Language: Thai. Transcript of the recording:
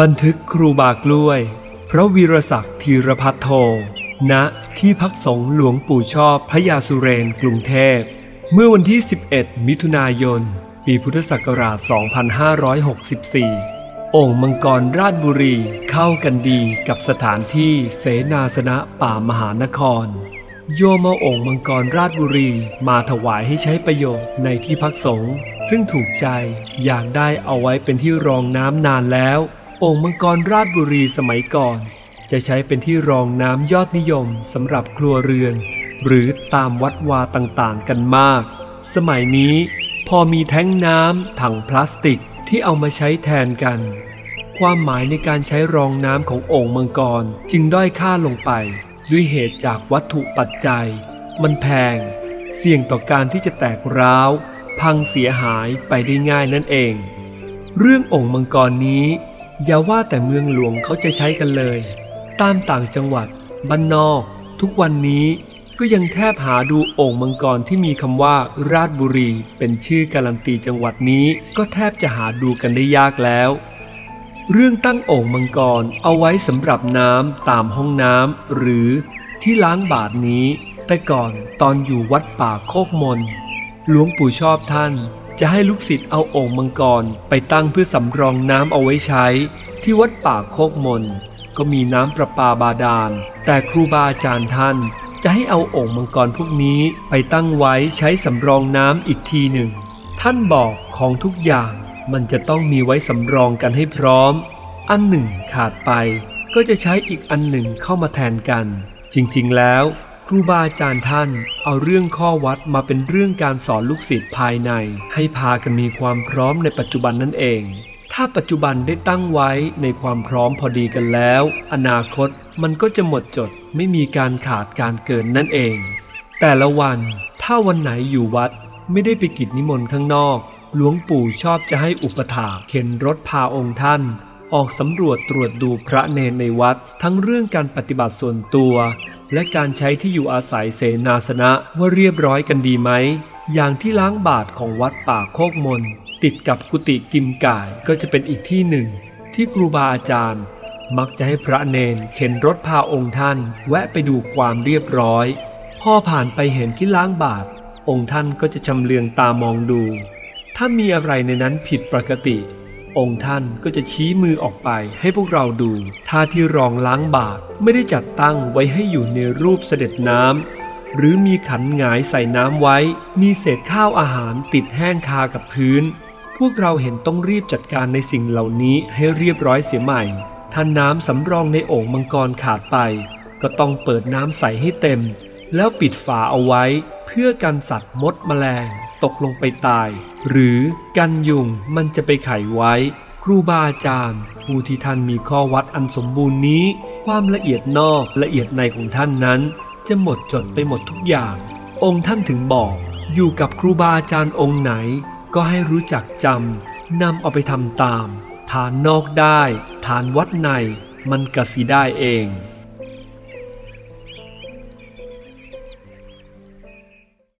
บันทึกครูบากล้วย พระวีรศักดิ์ธีรพัฒโท ณ ที่พักสงฆ์หลวงปู่ชอบพระยาสุเรนกรุงเทพ เมื่อวันที่ 11 มิถุนายน ปีพุทธศักราช 2564 องค์มังกรราชบุรีเข้ากันดีกับสถานที่เสนาสนะป่ามหานคร โยมเอาองค์มังกรราชบุรี มาถวายให้ใช้ประโยชน์ในที่พักสงฆ์ซึ่งถูกใจอยากได้เอาไว้เป็นที่รองน้ำนานแล้ว องค์มังกรราชบุรีสมัยก่อน จะใช้เป็นที่รองน้ำยอดนิยมสำหรับครัวเรือน หรือตามวัดวาต่างๆกันมาก สมัยนี้ พอมีแท้งน้ำถังพลาสติกที่เอามาใช้แทนกัน ความหมายในการใช้รองน้ำขององค์มังกรจึงด้อยค่าลงไป ด้วยเหตุจากวัตถุปัจจัย มันแพง เสี่ยงต่อการที่จะแตกร้าว พังเสียหายไปได้ง่ายนั่นเอง เรื่ององค์มังกรนี้ อย่าว่าแต่เมืองหลวงเขาจะใช้กันเลย ตามต่างจังหวัด บ้านนอก ทุกวันนี้ก็ยังแทบหาดูโอ่งมังกรที่มีคำว่าราชบุรี เป็นชื่อการันตีจังหวัดนี้ก็แทบจะหาดูกันได้ยากแล้ว เรื่องตั้งโอ่งมังกรเอาไว้สำหรับน้ำตามห้องน้ำหรือที่ล้างบาทนี้ แต่ก่อนตอนอยู่วัดป่าโคกมนหลวงปู่ชอบท่านจะให้ลูกศิษย์เอาโอ่งมังกรไปตั้งเพื่อสำรองน้ำเอาไว้ใช้ ที่วัดป่าโคกมนก็มีน้ำประปาบาดาล แต่ครูบาอาจารย์ท่าน จะให้เอาโอ่งมังกรพวกนี้ไปตั้งไว้ใช้สำรองน้ำอีกทีหนึ่ง ท่านบอกของทุกอย่าง มันจะต้องมีไว้สำรองกันให้พร้อม อันหนึ่งขาดไปก็จะใช้อีกอันหนึ่งเข้ามาแทนกัน จริงๆแล้ว ครูบาอาจารย์ท่านเอาเรื่องข้อวัดมาเป็นเรื่องการสอนลูกศิษย์ภายใน ให้พากันมีความพร้อมในปัจจุบันนั่นเอง ถ้าปัจจุบันได้ตั้งไว้ในความพร้อมพอดีกันแล้ว อนาคตมันก็จะหมดจดไม่มีการขาดการเกินนั่นเอง แต่ละวันถ้าวันไหนอยู่วัดไม่ได้ไปกิจนิมนต์ข้างนอก หลวงปู่ชอบจะให้อุปถาเข็นรถพาองค์ท่าน ออกสำรวจตรวจดูพระเนนในวัด ทั้งเรื่องการปฏิบัติส่วนตัว และการใช้ที่อยู่อาศัยเสนาสนะว่าเรียบร้อยกันดีไหม อย่างที่ล้างบาทของวัดป่าโคกมน ติดกับกุฏิกิมก่ายก็จะเป็นอีกที่หนึ่ง ที่ครูบาอาจารย์ มักจะให้พระเนนเข็นรถพาองค์ท่าน แวะไปดูความเรียบร้อย พ่อผ่านไปเห็นที่ล้างบาทองค์ท่านก็จะชำเลืองตามองดู ถ้ามีอะไรในนั้นผิดปกติ องค์ท่านก็จะชี้มือออกไปให้พวกเราดูท่าที่รองล้างบาทไม่ได้จัดตั้งไว้ให้อยู่ในรูปเสด็จน้ำหรือมีขันหงายใส่น้ำไว้ มีเศษข้าวอาหารติดแห้งคากับพื้น พวกเราเห็นต้องรีบจัดการในสิ่งเหล่านี้ให้เรียบร้อยเสียใหม่ถ้าน้ำสำรองในโอ่งมังกรขาดไป ก็ต้องเปิดน้ำใส่ให้เต็ม แล้วปิดฝาเอาไว้เพื่อกันสัตว์มดแมลงตกลงไปตาย หรือกันยุงมันจะไปไขไว้ ครูบาอาจารย์ผู้ที่ท่านมีข้อวัดอันสมบูรณ์นี้ ความละเอียดนอกละเอียดในของท่านนั้น จะหมดจดไปหมดทุกอย่าง องค์ท่านถึงบอก อยู่กับครูบาอาจารย์องค์ไหน ก็ให้รู้จักจำนำเอาไปทำตาม ฐานนอกได้ ฐานวัดในมันกสิได้เอง